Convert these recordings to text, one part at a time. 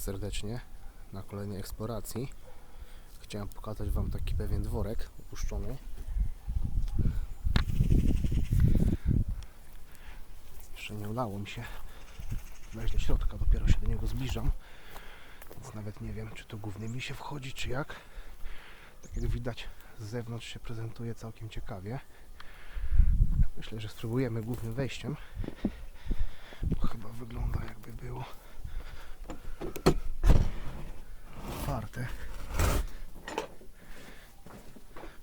serdecznie na kolejnej eksploracji. Chciałem pokazać Wam taki pewien dworek opuszczony. Jeszcze nie udało mi się wejść do środka, dopiero się do niego zbliżam. Więc nawet nie wiem, czy to głównymi się wchodzi, czy jak. Tak jak widać, z zewnątrz się prezentuje całkiem ciekawie. Myślę, że spróbujemy głównym wejściem. Bo chyba wygląda jakby było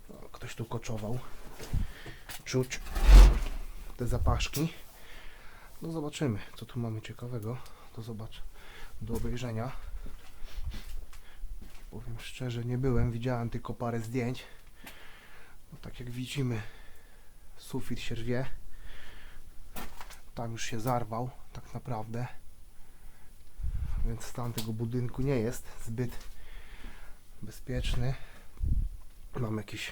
O, ktoś tu koczował. Czuć te zapaszki. No zobaczymy, co tu mamy ciekawego. To zobacz do obejrzenia. Powiem szczerze, nie byłem, widziałem tylko parę zdjęć. No, tak jak widzimy, sufit się rwie. Tam już się zarwał, tak naprawdę. Więc stan tego budynku nie jest zbyt bezpieczny. Mam jakiś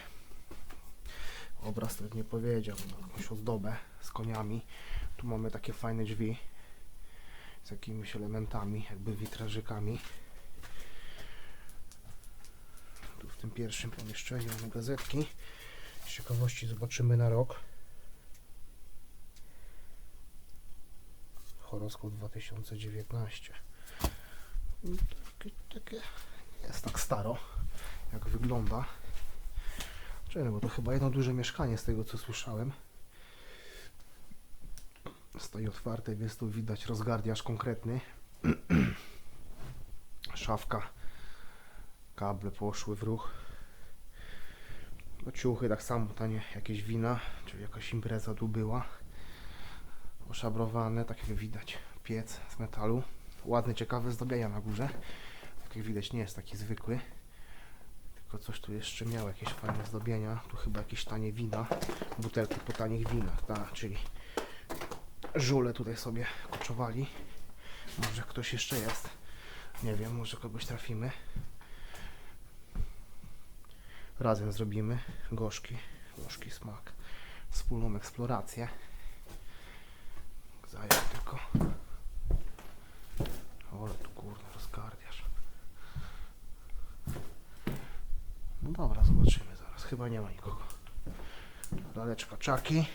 obraz, tak nie powiedział, no, jakąś ozdobę z koniami. Tu mamy takie fajne drzwi z jakimiś elementami, jakby witrażykami. Tu w tym pierwszym pomieszczeniu mamy gazetki. Z ciekawości zobaczymy na rok. Horoskop 2019. Mm, Takie, takie jest tak staro, jak wygląda. Czekaj, bo to chyba jedno duże mieszkanie z tego co słyszałem. Stoi otwarte, więc tu widać rozgardiaż konkretny. Szafka. Kable poszły w ruch. No ciuchy tak samo, tanie jakieś wina, czy jakaś impreza tu była. Oszabrowane, tak jak widać, piec z metalu. Ładne, ciekawe zdobienia na górze. Jak widać, nie jest taki zwykły. Tylko coś tu jeszcze miało, jakieś fajne zdobienia. Tu chyba jakieś tanie wina. Butelki po tanich winach, tak, czyli żule tutaj sobie koczowali. Może ktoś jeszcze jest. Nie wiem, może kogoś trafimy. Razem zrobimy gorzki, gorzki smak. Wspólną eksplorację. Zajął tylko. Ale tu kurde rozgardiasz. No dobra, zobaczymy zaraz. Chyba nie ma nikogo. Laleczka czaki.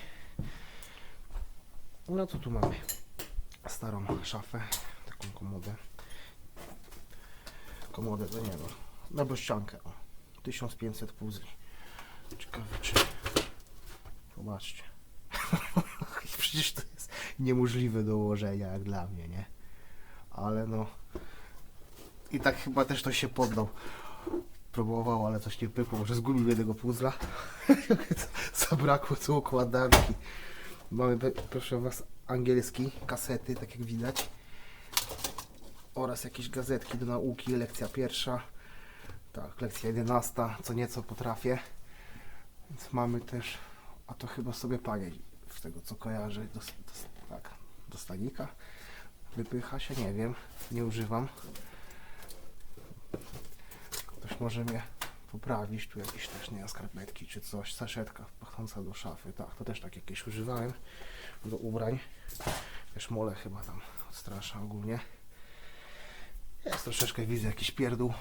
No to tu mamy starą szafę, taką komodę. Komodę do niego. Na bościankę. O. 1500 puzli. Ciekawe czy... Zobaczcie. Przecież to jest niemożliwe do ułożenia jak dla mnie, nie? Ale no... I tak chyba też to się poddał. Próbował, ale coś nie pykło. Może zgubił jednego puzla. Zabrakło tu układanki. Mamy, proszę Was, angielski, kasety, tak jak widać. Oraz jakieś gazetki do nauki, lekcja pierwsza. Tak, lekcja 11, co nieco potrafię. Więc mamy też, a to chyba sobie panie z tego co kojarzę, do, do, tak, do stanika. Wypycha się, nie wiem, nie używam. Ktoś może mnie poprawić, tu jakieś też, nie skarpetki czy coś, saszetka pachnąca do szafy, tak, to też tak jakieś używałem do ubrań. Też mole chyba tam odstrasza ogólnie. Jest troszeczkę, widzę jakiś pierdół.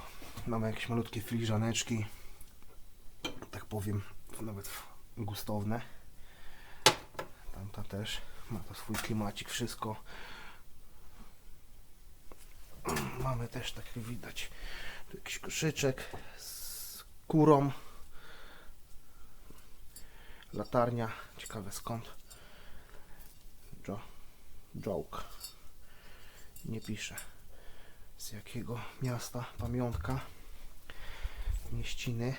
Mamy jakieś malutkie filiżaneczki, tak powiem, nawet gustowne. Tamta też ma to swój klimacik, wszystko. Mamy też, tak jak widać, jakiś koszyczek z kurą. Latarnia, ciekawe skąd. Jo, joke. Nie pisze. Z jakiego miasta pamiątka? Mieściny.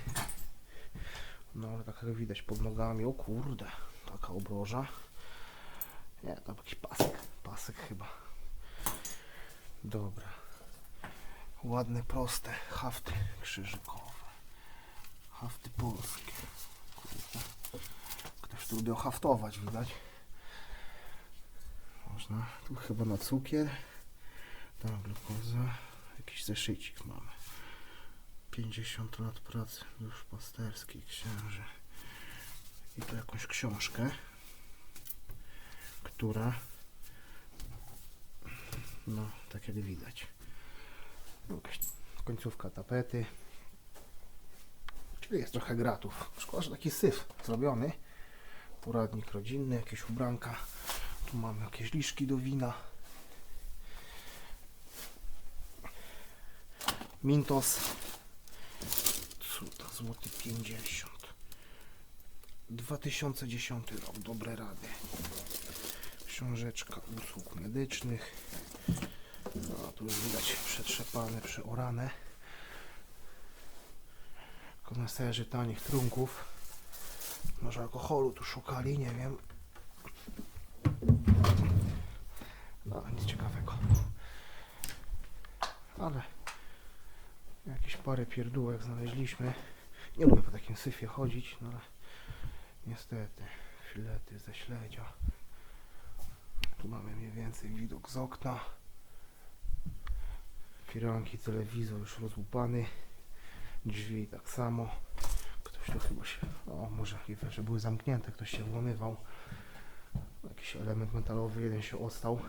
No ale tak jak widać pod nogami. O kurde taka obroża. Nie tam jakiś pasek. Pasek chyba. Dobra ładne proste hafty krzyżykowe hafty polskie kurde ktoś tu lubił haftować widać można tu chyba na cukier tak, glukoza. Jakiś zeszycik mamy. 50 lat pracy duszpasterskiej księży. I tu jakąś książkę, która no, tak jak widać Końcówka tapety. Czyli jest trochę gratów. Szkoda, że taki syf zrobiony. Poradnik rodzinny, jakieś ubranka. Tu mamy jakieś liszki do wina. Mintos. Cuda, złoty 50. 2010 rok, dobre rady. Książeczka usług medycznych. No, tu już widać przetrzepane, przeorane. Koneserzy tanich trunków. Może alkoholu tu szukali, nie wiem. No, nic ciekawego. Ale jakieś parę pierdółek znaleźliśmy. Nie lubię po takim syfie chodzić, no ale niestety filety ze śledzia. Tu mamy mniej więcej widok z okna. Firanki, telewizor już rozłupany. Drzwi tak samo. Ktoś tu chyba się... O, może że były zamknięte, ktoś się włamywał. Jakiś element metalowy, jeden się ostał.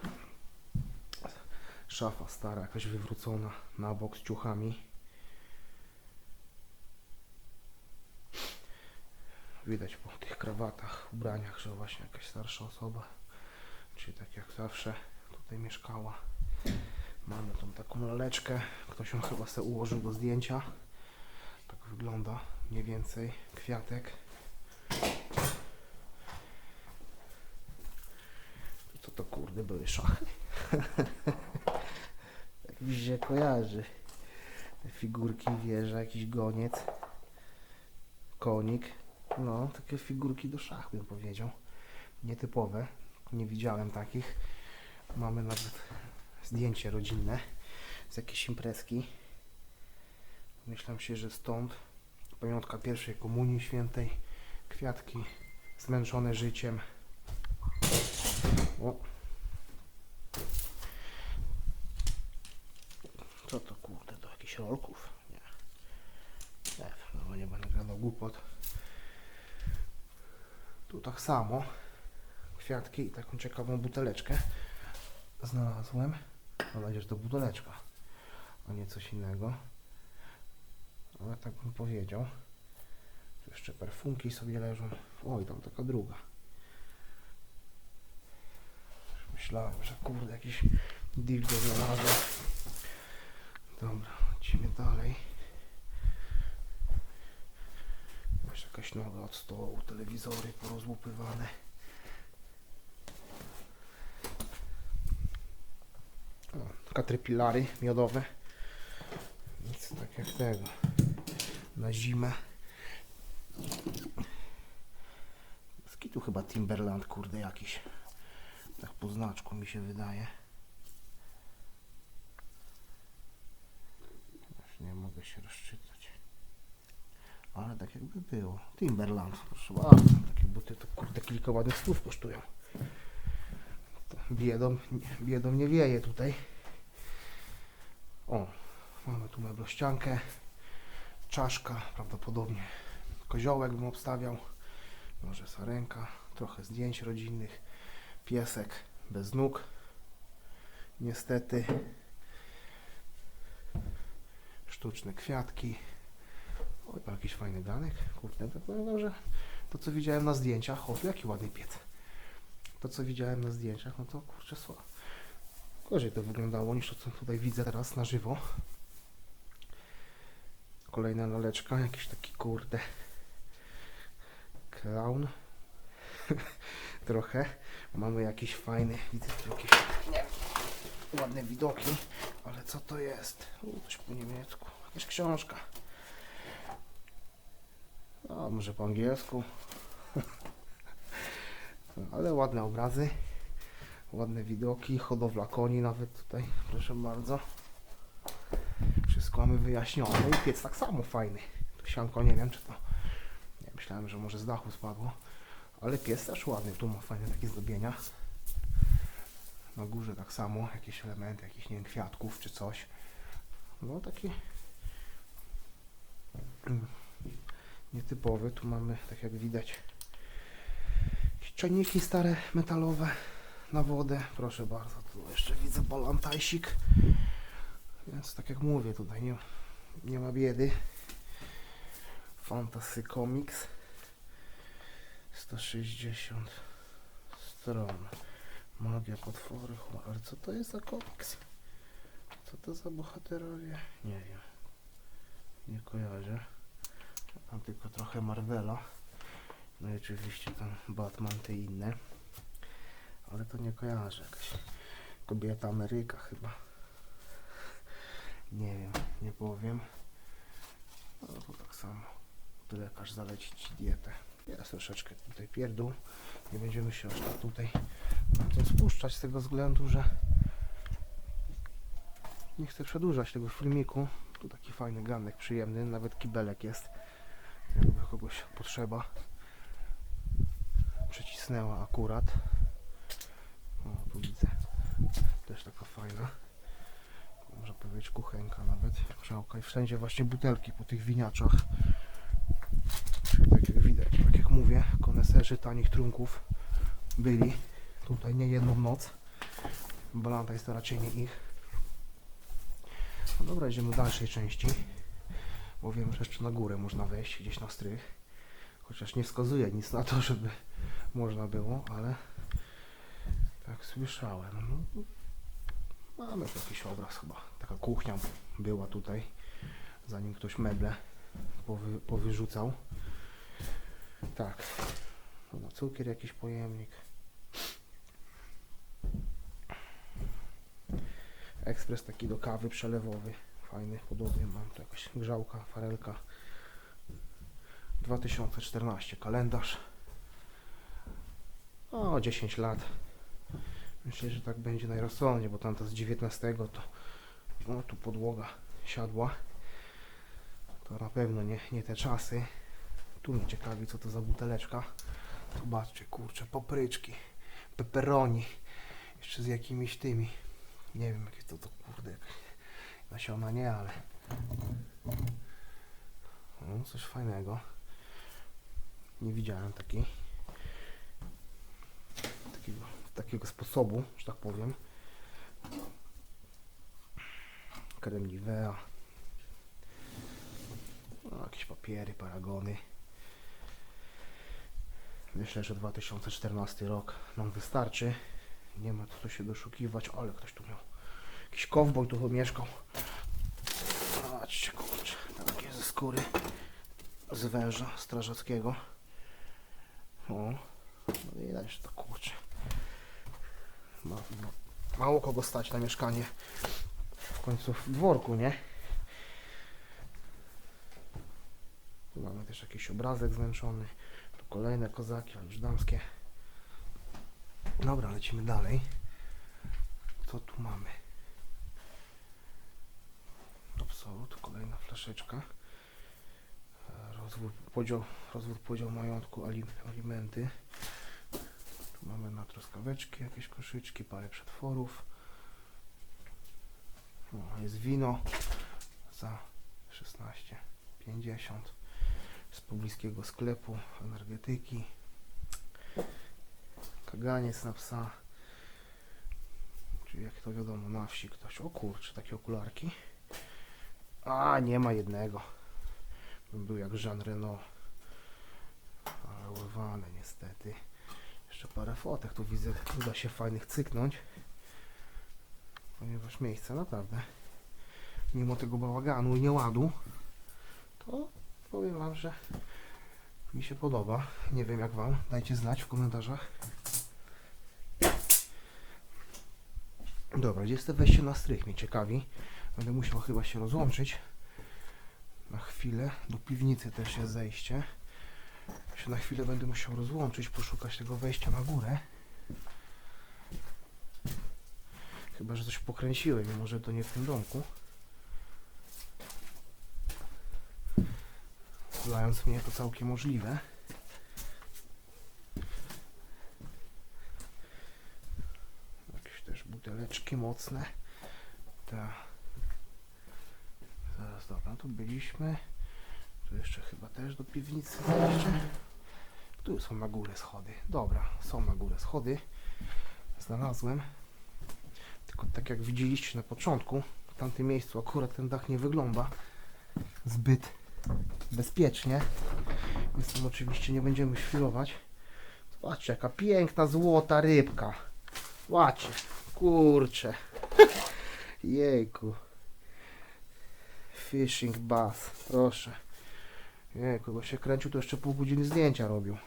Szafa stara, jakaś wywrócona na bok z ciuchami. Widać po tych krawatach, ubraniach, że właśnie jakaś starsza osoba, czyli tak jak zawsze tutaj mieszkała. Mamy tą taką laleczkę, ktoś ją chyba sobie ułożył do zdjęcia. Tak wygląda mniej więcej. Kwiatek. Co to kurde były szachy? Jak mi się kojarzy. Te figurki, wieża, jakiś goniec. Konik. No, takie figurki do szach bym powiedział. Nietypowe. Nie widziałem takich. Mamy nawet zdjęcie rodzinne z jakiejś imprezki. Myślałem się, że stąd pamiątka pierwszej komunii świętej, kwiatki zmęczone życiem. O. Co to kurde, do jakichś rolków? Nie. Nie no nie będę gadał głupot. Tu tak samo. Kwiatki i taką ciekawą buteleczkę znalazłem. Mam nadzieję, że to buteleczka, a nie coś innego. Ale tak bym powiedział. Tu jeszcze perfumki sobie leżą. Oj, tam taka druga. Myślałem, że kurde jakiś dildo znalazłem. Dobra, lecimy dalej. Jeszcze jakaś noga od stołu, telewizory porozłupywane. O, Caterpillary miodowe. Nic tak jak tego. Na zimę. Z kitu chyba Timberland, kurde jakiś. Tak po znaczku mi się wydaje. Już nie mogę się rozczytać. Ale tak jakby było. Timberland, proszę bardzo. Takie buty to kurde kilka ładnych słów kosztują. Biedą, biedą nie wieje tutaj. Tu meblościankę, czaszka, prawdopodobnie koziołek bym obstawiał, może sarenka, trochę zdjęć rodzinnych, piesek bez nóg, niestety, sztuczne kwiatki, o, jakiś fajny ganek, kurde, to powiem że to co widziałem na zdjęciach, o, jaki ładny piec, to co widziałem na zdjęciach, no to kurczę, słabo. Gorzej to wyglądało niż to, co tutaj widzę teraz na żywo. Kolejna laleczka, jakiś taki kurde clown. Trochę. Mamy jakiś fajny, widzę tu jakieś nie, ładne widoki, ale co to jest? U, coś po niemiecku. Jakaś książka. A może po angielsku. ale ładne obrazy. Ładne widoki, hodowla koni nawet tutaj, proszę bardzo. Wszystko mamy wyjaśnione i piec tak samo fajny. Tu sianko nie wiem czy to, nie myślałem, że może z dachu spadło, ale piec też ładny, tu ma fajne takie zdobienia. Na górze tak samo, jakieś elementy, jakichś nie wiem, kwiatków czy coś. No taki nietypowy, tu mamy tak jak widać czajniki stare, metalowe na wodę. Proszę bardzo, tu jeszcze widzę balantajsik. Więc tak jak mówię, tutaj nie, nie ma biedy. Fantasy Comics 160 stron. Magia, potwory, humor. Ale co to jest za komiks? Co to za bohaterowie? Nie wiem. Nie kojarzę. Mam tylko trochę Marvela. No i oczywiście tam Batman, te inne. Ale to nie kojarzę. Jakaś kobieta Ameryka chyba. Nie wiem, nie powiem. No to tak samo. Tu lekarz zaleci ci dietę. Jest troszeczkę tutaj pierdół. Nie będziemy się aż tak tutaj na spuszczać z tego względu, że nie chcę przedłużać tego filmiku. Tu taki fajny ganek przyjemny, nawet kibelek jest. Jakby kogoś potrzeba. Przycisnęła akurat. O, tu widzę. Też taka fajna. Kuchenka nawet. Grzałka i wszędzie właśnie butelki po tych winiaczach. Czyli tak jak widać, tak jak mówię, koneserzy tanich trunków byli tutaj nie jedną noc. Balanta jest to raczej nie ich. No dobra, idziemy do dalszej części. Bo wiem, że jeszcze na górę można wejść, gdzieś na strych. Chociaż nie wskazuje nic na to, żeby można było, ale tak słyszałem. No, mamy tu jakiś obraz chyba. Taka kuchnia była tutaj, zanim ktoś meble powy, powyrzucał. Tak. Na cukier jakiś pojemnik. Ekspres taki do kawy przelewowy. Fajny, podobny. Mam tu jakaś grzałka, farelka. 2014 kalendarz. O, 10 lat. Myślę, że tak będzie najrozsądniej, bo tamta z 19 to no, tu podłoga siadła. To na pewno nie, nie te czasy. Tu mnie ciekawi, co to za buteleczka. Zobaczcie, kurczę, papryczki, peperoni. Jeszcze z jakimiś tymi. Nie wiem, jakie to, to kurde. Nasiona nie, ale. No, coś fajnego. Nie widziałem takiej. Takiego, takiego sposobu, że tak powiem. Krem Nivea. No, jakieś papiery, paragony. Myślę, że 2014 rok nam wystarczy. Nie ma co się doszukiwać, ale ktoś tu miał. Jakiś kowboj tu mieszkał. Patrzcie, kurczę, takie ze skóry z węża strażackiego. O, no widać, że to kurczę. Ma, ma, mało kogo stać na mieszkanie w końcu w dworku, nie? Tu mamy też jakiś obrazek zmęczony. Tu kolejne kozaki, ale już damskie. Dobra, lecimy dalej. Co tu mamy? Absolut, kolejna flaszeczka. E, Rozwór, podział, rozwór podział majątku, alim, alimenty. Mamy na truskaweczki, jakieś koszyczki, parę przetworów. Jest wino za 16,50 z pobliskiego sklepu energetyki. Kaganiec na psa. Czyli jak to wiadomo, na wsi ktoś. O kurczę, takie okularki. A, nie ma jednego. Bym był jak Jean Reno. Ale urwane niestety. Jeszcze parę fotek tu widzę. Uda się fajnych cyknąć. Ponieważ miejsce naprawdę. Mimo tego bałaganu i nieładu. To powiem wam, że mi się podoba. Nie wiem jak wam. Dajcie znać w komentarzach. Dobra, gdzie jest to wejście na strych? Mnie ciekawi. Będę musiał chyba się rozłączyć. Na chwilę. Do piwnicy też jest zejście. Się na chwilę będę musiał rozłączyć, poszukać tego wejścia na górę. Chyba, że coś pokręciłem i może to nie w tym domku. Znając mnie to całkiem możliwe. Jakieś też buteleczki mocne. Ta. Zaraz, dobra, tu byliśmy. Tu jeszcze chyba też do piwnicy. Tu są na górę schody. Dobra, są na górę schody. Znalazłem. Tylko tak jak widzieliście na początku, tamtym miejscu akurat ten dach nie wygląda zbyt bezpiecznie. Więc tam oczywiście nie będziemy świrować. Zobaczcie, jaka piękna złota rybka. Zobaczcie, kurczę. Jejku. Fishing bass, proszę. Jejku, bo się kręcił, to jeszcze pół godziny zdjęcia robił.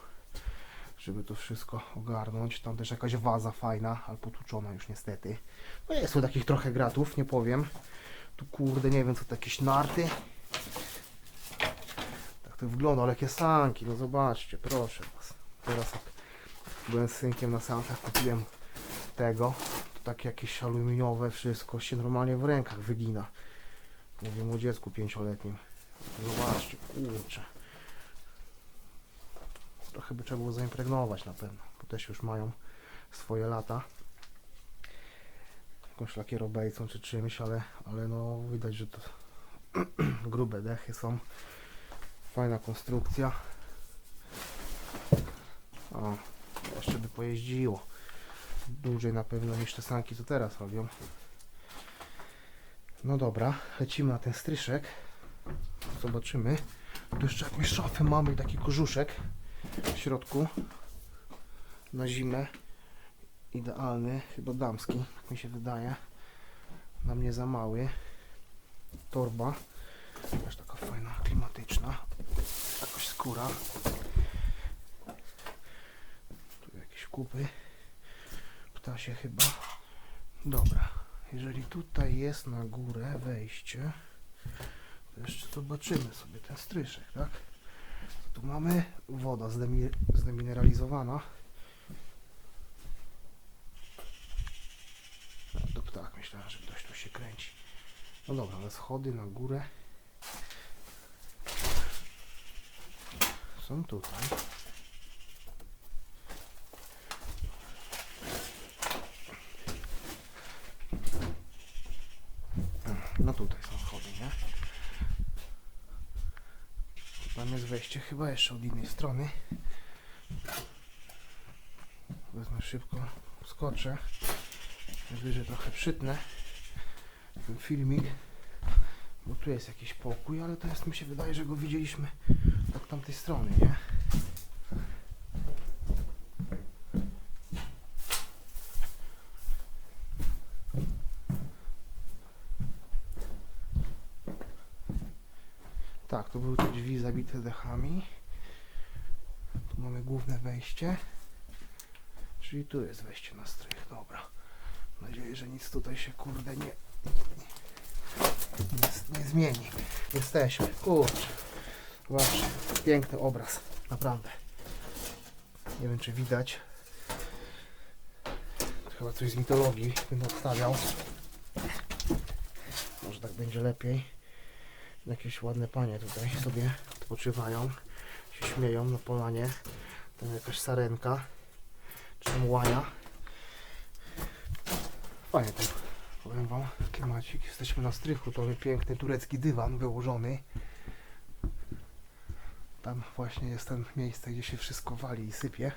Żeby to wszystko ogarnąć. Tam też jakaś waza fajna, ale potłuczona już niestety. No jest tu takich trochę gratów, nie powiem. Tu kurde, nie wiem co to jakieś narty. Tak to wygląda, ale jakie sanki, no zobaczcie, proszę was. Teraz jak byłem z synkiem na sankach, kupiłem tego. To takie jakieś aluminiowe wszystko się normalnie w rękach wygina. Mówię o dziecku pięcioletnim. Zobaczcie, kurczę. Trochę by trzeba było zaimpregnować na pewno, bo też już mają swoje lata. Jakąś lakierobejcą czy czymś, ale, ale no widać, że to grube dechy są. Fajna konstrukcja. O, jeszcze by pojeździło. Dłużej na pewno niż te sanki, co teraz robią. No dobra, lecimy na ten stryszek. Zobaczymy. Tu jeszcze jakąś szafę mamy i taki kożuszek w środku. Na zimę. Idealny, chyba damski, tak mi się wydaje. Na mnie za mały. Torba. Też taka fajna, klimatyczna. Jakaś skóra. Tu jakieś kupy. Ptasie chyba. Dobra. Jeżeli tutaj jest na górę wejście, to jeszcze zobaczymy sobie ten stryszek, tak? Tu mamy woda zdemi zdemineralizowana. No, ptak, myślałem, że ktoś tu się kręci. No dobra, ale schody na górę są tutaj. No tutaj są schody, nie? Tam jest wejście chyba jeszcze od innej strony. Wezmę szybko, skoczę. Najwyżej trochę przytnę ten filmik. Bo tu jest jakiś pokój, ale to jest, mi się wydaje, że go widzieliśmy od tamtej strony, nie? Tak, to były te drzwi zabite dechami. Tu mamy główne wejście. Czyli tu jest wejście na strych, dobra. Mam nadzieję, że nic tutaj się kurde nie, nie, nie zmieni. Jesteśmy, kurczę. Właśnie, piękny obraz, naprawdę. Nie wiem czy widać. Chyba coś z mitologii będę odstawiał. Może tak będzie lepiej. Jakieś ładne panie tutaj sobie odpoczywają, się śmieją na polanie. Tam jakaś sarenka, czy tam łaja. Fajnie powiem wam, klimacik. Jesteśmy na strychu, to piękny turecki dywan wyłożony. Tam właśnie jest ten miejsce, gdzie się wszystko wali i sypie.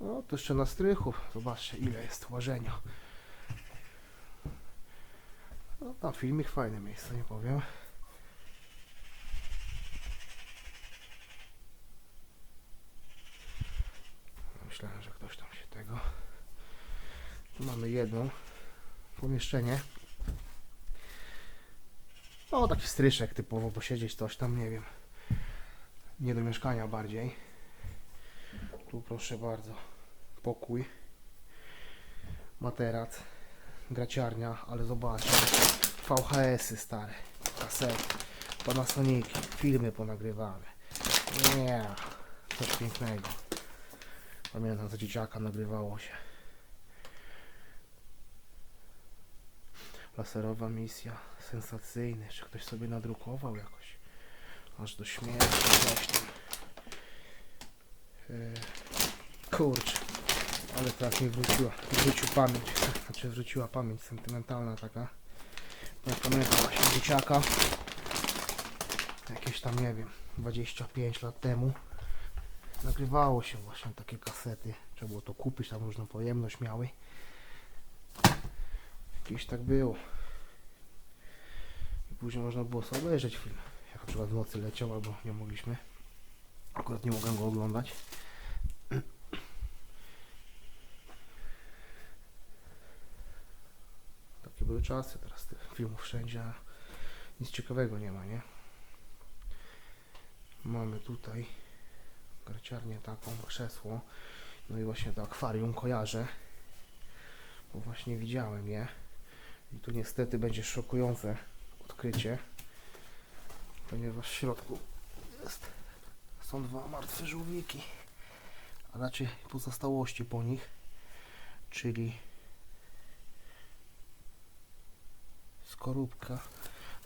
No to jeszcze na strychu, zobaczcie ile jest łażenia. No tam filmik, fajne miejsce, nie powiem. Myślałem, że ktoś tam się tego. Tu mamy jedno pomieszczenie. No, taki stryszek typowo, posiedzieć coś tam, nie wiem. Nie do mieszkania bardziej. Tu proszę bardzo, pokój, materac, graciarnia, ale zobaczcie, VHS-y stare, kasety, Panasoniki, filmy ponagrywane. Nie, coś pięknego. Pamiętam, za dzieciaka nagrywało się. Laserowa misja, sensacyjny. Czy ktoś sobie nadrukował jakoś? Aż do śmierci, tam. Yy, kurczę, ale teraz mi wróciła, wrócił pamięć, znaczy wróciła pamięć sentymentalna taka. Ja pamiętam właśnie dzieciaka, jakieś tam, nie wiem, 25 lat temu nagrywało się właśnie takie kasety. Trzeba było to kupić, tam różną pojemność miały. Jakieś tak było. później można było sobie obejrzeć film. Jak na przykład w nocy leciał, albo nie mogliśmy. Akurat nie mogłem go oglądać. Takie były czasy, teraz tych filmów wszędzie, nic ciekawego nie ma, nie? Mamy tutaj garciarnię taką, krzesło. No i właśnie to akwarium kojarzę, bo właśnie widziałem je. I tu niestety będzie szokujące odkrycie, ponieważ w środku jest, są dwa martwe żółwiki, a raczej pozostałości po nich, czyli skorupka.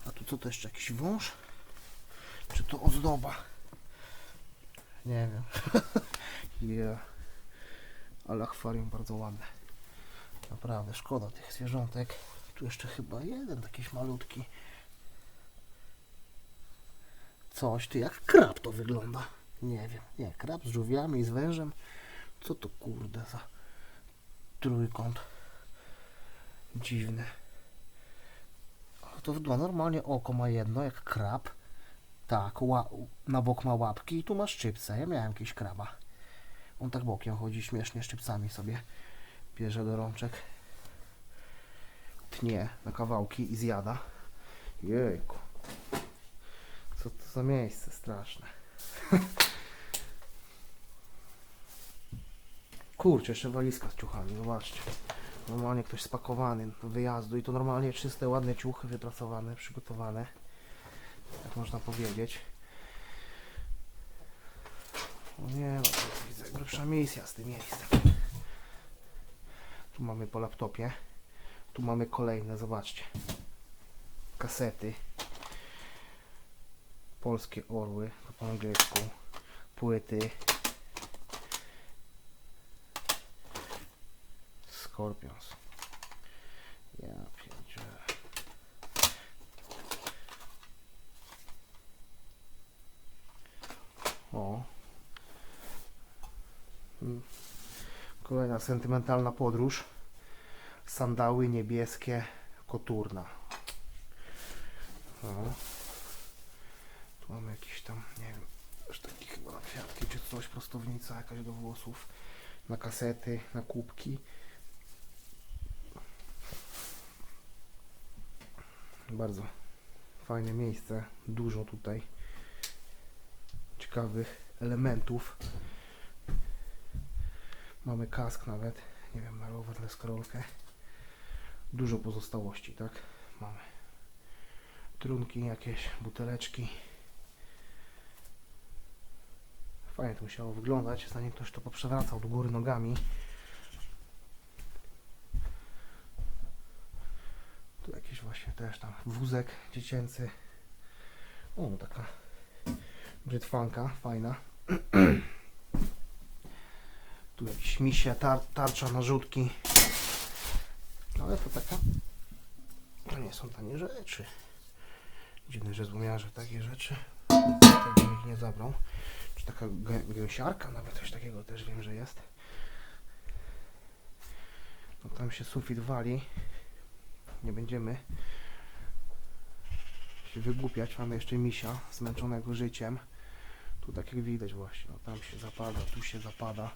A tu co to jeszcze jakiś wąż? Czy to ozdoba? Nie wiem. yeah. Ale akwarium bardzo ładne. Naprawdę szkoda tych zwierzątek. Tu jeszcze chyba jeden jakiś malutki. Coś, ty jak krab to wygląda. Nie wiem, nie, krab z żółwiami i z wężem. Co to kurde za trójkąt. Dziwny. To wygląda normalnie oko ma jedno, jak krab. Tak, na bok ma łapki i tu ma szczypce. Ja miałem jakieś kraba. On tak bokiem chodzi, śmiesznie szczypcami sobie bierze do rączek. Tnie na kawałki i zjada. Jejku. Co to za miejsce straszne. Kurczę, jeszcze walizka z ciuchami, zobaczcie. Normalnie ktoś spakowany do wyjazdu i to normalnie czyste, ładne ciuchy wypracowane, przygotowane. Jak można powiedzieć. O nie, no to widzę grubsza misja z tym miejscem. Tu mamy po laptopie. Tu mamy kolejne, zobaczcie. Kasety. Polskie orły, po angielsku. Płyty. Scorpions. Ja pierdzielę. O. Mm. Kolejna sentymentalna podróż. Sandały niebieskie, koturna. Tu mamy jakiś tam, nie wiem, już taki chyba na kwiatki czy coś, prostownica jakaś do włosów. Na kasety, na kubki. Bardzo fajne miejsce, dużo tutaj ciekawych elementów. Mamy kask nawet, nie wiem, na rower, deskorolkę. Dużo pozostałości, tak? Mamy trunki jakieś, buteleczki. Fajnie to musiało wyglądać, zanim ktoś to poprzewracał do góry nogami. Tu jakiś właśnie też tam wózek dziecięcy. O, taka brytwanka, fajna. Tu jakieś misie, tar tarcza, narzutki. Ale to taka... To nie są tanie rzeczy. Dziwne, że złomiarze takie rzeczy. Tego nikt nie zabrał. Czy taka gę- gęsiarka, nawet coś takiego też wiem, że jest. No tam się sufit wali. Nie będziemy się wygłupiać. Mamy jeszcze misia zmęczonego życiem. Tu tak jak widać właśnie, no tam się zapada, tu się zapada.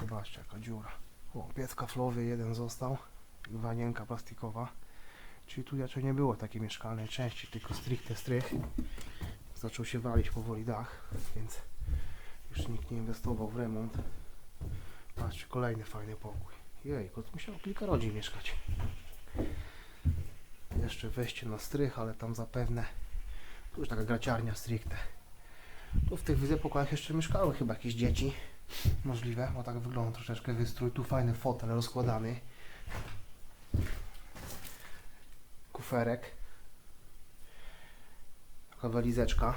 Zobaczcie jaka dziura. O, piec kaflowy jeden został. Wanienka plastikowa. Czyli tu raczej nie było takiej mieszkalnej części, tylko stricte strych. Zaczął się walić powoli dach, więc już nikt nie inwestował w remont. Patrzcie, kolejny fajny pokój. Jej, tu musiało kilka rodzin mieszkać. Jeszcze wejście na strych, ale tam zapewne tu już taka graciarnia stricte. Tu w tych widzę pokojach jeszcze mieszkały chyba jakieś dzieci. Możliwe, bo tak wygląda troszeczkę wystrój. Tu fajny fotel rozkładany. Kuferek. Taka walizeczka.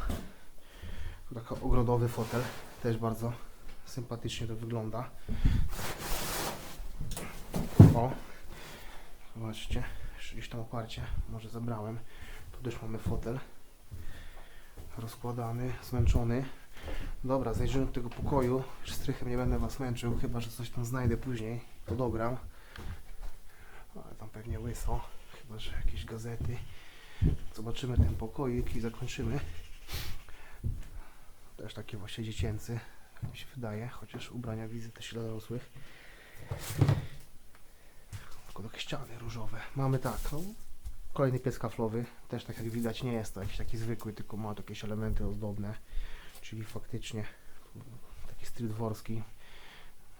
Taki ogrodowy fotel. Też bardzo sympatycznie to wygląda. O. Zobaczcie. Gdzieś tam oparcie. Może zabrałem. Tu też mamy fotel. Rozkładany, zmęczony. Dobra, zajrzymy do tego pokoju. Już strychem nie będę Was męczył, chyba że coś tam znajdę później. To dogram. Pewnie łyso. Chyba, że jakieś gazety. Zobaczymy ten pokoik i zakończymy. Też taki właśnie dziecięcy, jak mi się wydaje, chociaż ubrania widzę też dla dorosłych. Tylko takie ściany różowe. Mamy tak, no, kolejny piec kaflowy. Też tak jak widać nie jest to jakiś taki zwykły, tylko ma jakieś elementy ozdobne. Czyli faktycznie taki styl dworski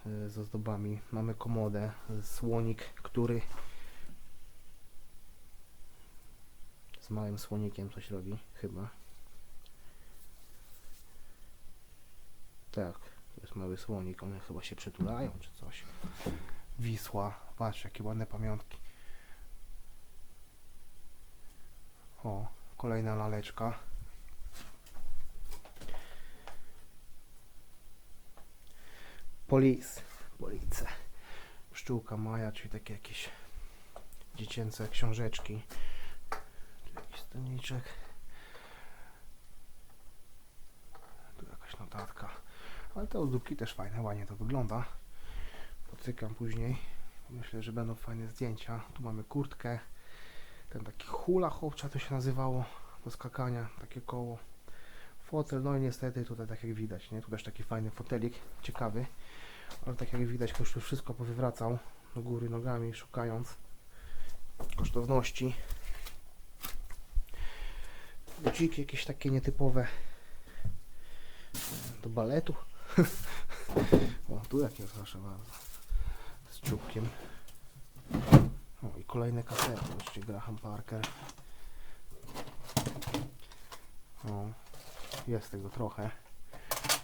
y, z ozdobami. Mamy komodę, słonik, który z małym słonikiem coś robi, chyba. Tak, to jest mały słonik, one chyba się przytulają czy coś. Wisła, patrz jakie ładne pamiątki. O, kolejna laleczka. Polis, police. Pszczółka Maja, czyli takie jakieś dziecięce książeczki. Staniczek. Tu jakaś notatka. Ale te ozdóbki też fajne, ładnie to wygląda. Pocykam później. Myślę, że będą fajne zdjęcia. Tu mamy kurtkę. Ten taki hula chłopcza to się nazywało do skakania, takie koło. Fotel, no i niestety tutaj tak jak widać, nie? Tu też taki fajny fotelik, ciekawy. Ale tak jak widać, ktoś wszystko powywracał do góry nogami, szukając kosztowności. Buciki jakieś takie nietypowe do baletu. o, tu jakie proszę bardzo. Z czubkiem. O, i kolejne kasety, oczywiście Graham Parker. O, jest tego trochę.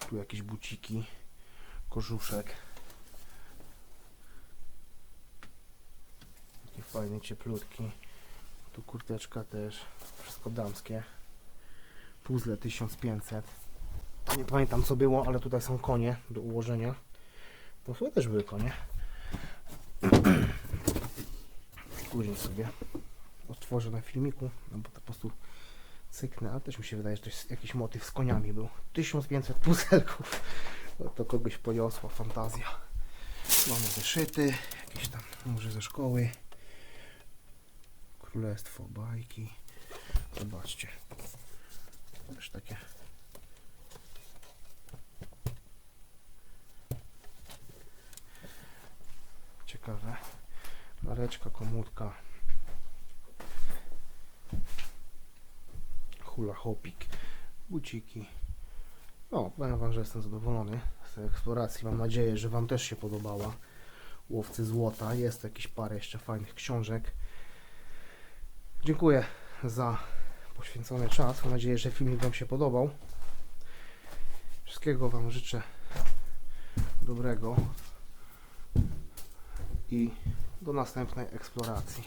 Tu jakieś buciki, kożuszek. Taki fajny, cieplutki. Tu kurteczka też, wszystko damskie. Puzzle 1500. Nie pamiętam co było, ale tutaj są konie do ułożenia. To chyba też były konie. Później sobie otworzę na filmiku, no bo to po prostu cyknę, ale też mi się wydaje, że to jest jakiś motyw z koniami był. 1500 puzelków. No to kogoś poniosła fantazja. Mamy zeszyty, jakieś tam może ze szkoły. Królestwo bajki. Zobaczcie. Też takie. Ciekawe. Lareczka, komórka. Hula hopik. Buciki. No, powiem Wam, że jestem zadowolony z tej eksploracji. Mam nadzieję, że Wam też się podobała. Łowcy złota. Jest jakieś parę jeszcze fajnych książek. Dziękuję za poświęcony czas. Mam nadzieję, że filmik Wam się podobał. Wszystkiego Wam życzę dobrego i do następnej eksploracji.